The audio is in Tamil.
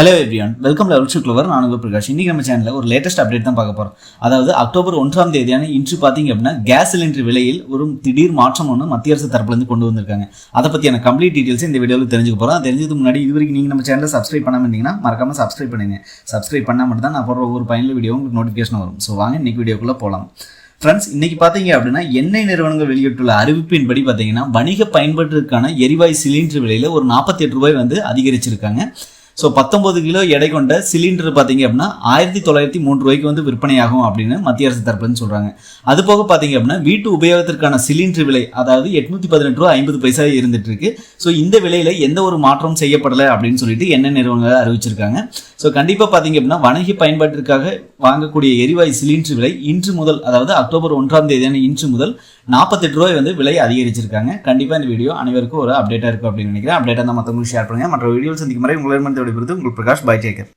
ஹலோ எவ்ரியான் வெல்கம் லெவல் சுக்லவர் நான் உங்கள் பிரகாஷ். இன்றைக்கி நம்ம சேனலில் ஒரு லேட்டஸ்ட் அப்டேட் தான் பார்க்க போகிறோம் அதாவது அக்டோபர் ஒன்றாம் தேதியான இன்று பார்த்தீங்க அப்படின்னா கேஸ் சிலிண்டர் விலையில் ஒரு திடீர் மாற்றம் ஒன்று மத்திய அரசு தரப்புலேருந்து கொண்டு வந்திருக்காங்க. அதை பற்றியான கம்ப்ளீட் டீட்டெயில்ஸ் இந்த வீடியோவில் தெரிஞ்சுக்க போகிறோம் தெரிஞ்சதுக்கு முன்னாடி இது வரைக்கும் நீங்கள் நம்ம சேனலில் சப்ஸ்கிரைப் பண்ணாமல் இருந்தீங்கன்னா மறக்காமல் சப்ஸ்கிரைப் பண்ணுங்க சப்ஸ்கிரைப் பண்ணால் மட்டும் தான் நான் போகிற ஒவ்வொரு பயனில் வீடியோ உங்களுக்கு நோட்டிஃபிகேஷன் வரும். ஸோ வாங்க இன்றைக்கி வீடியோக்குள்ளே போகலாம் ஃப்ரெண்ட்ஸ் இன்னைக்கு பார்த்தீங்க அப்படின்னா எண்ணெய் நிறுவனங்கள் வெளியிட்டுள்ள அறிவிப்பின்படி பார்த்தீங்கன்னா வணிக பயன்பாட்டிற்கான எரிவாயு சிலிண்டர் விலையில் ஒரு நாற்பத்தி எட்டு ரூபாய் வந்து அதிகரிச்சிருக்காங்க. ஸோ பத்தொன்பது கிலோ எடை கொண்ட சிலிண்டர் பார்த்தீங்க அப்படின்னா ஆயிரத்தி தொள்ளாயிரத்தி மூன்று ரூபாய்க்கு வந்து விற்பனையாகும் அப்படின்னு மத்திய அரசு தரப்புன்னு சொல்கிறாங்க அது போக பார்த்தீங்க அப்படின்னா வீட்டு உபயோகத்திற்கான சிலிண்டர் விலை அதாவது எட்நூத்தி பதினெட்டு ரூபா ஐம்பது பைசா இருந்துட்டு இருக்கு ஸோ இந்த விலையில எந்த ஒரு மாற்றம் செய்யப்படலை அப்படின்னு சொல்லிட்டு என்ன நிறுவனங்கள் அறிவிச்சிருக்காங்க. ஸோ கண்டிப்பாக பார்த்தீங்க அப்படின்னா வணிக பயன்பாட்டிற்காக வாங்கக்கூடிய எரிவாயு சிலிண்டர் விலை இன்று முதல் அதாவது அக்டோபர் ஒன்றாம் தேதியான இன்று முதல் நாற்பத்தெட்டு ரூபாய் வந்து விலை அதிகரிச்சிருக்காங்க. கண்டிப்பாக இந்த வீடியோ அனைவருக்கும் ஒரு அப்டேட்டாக இருக்கும் அப்படின்னு நினைக்கிறேன். அப்டேட்டாக தான் மற்றவங்களுக்கு ஷேர் பண்ணுங்கள் மற்ற வீடியோ சந்திக்கும் முறை உங்களிடமிருந்து விடைபெறுது உங்கள் பிரகாஷ் பை டேக்கர்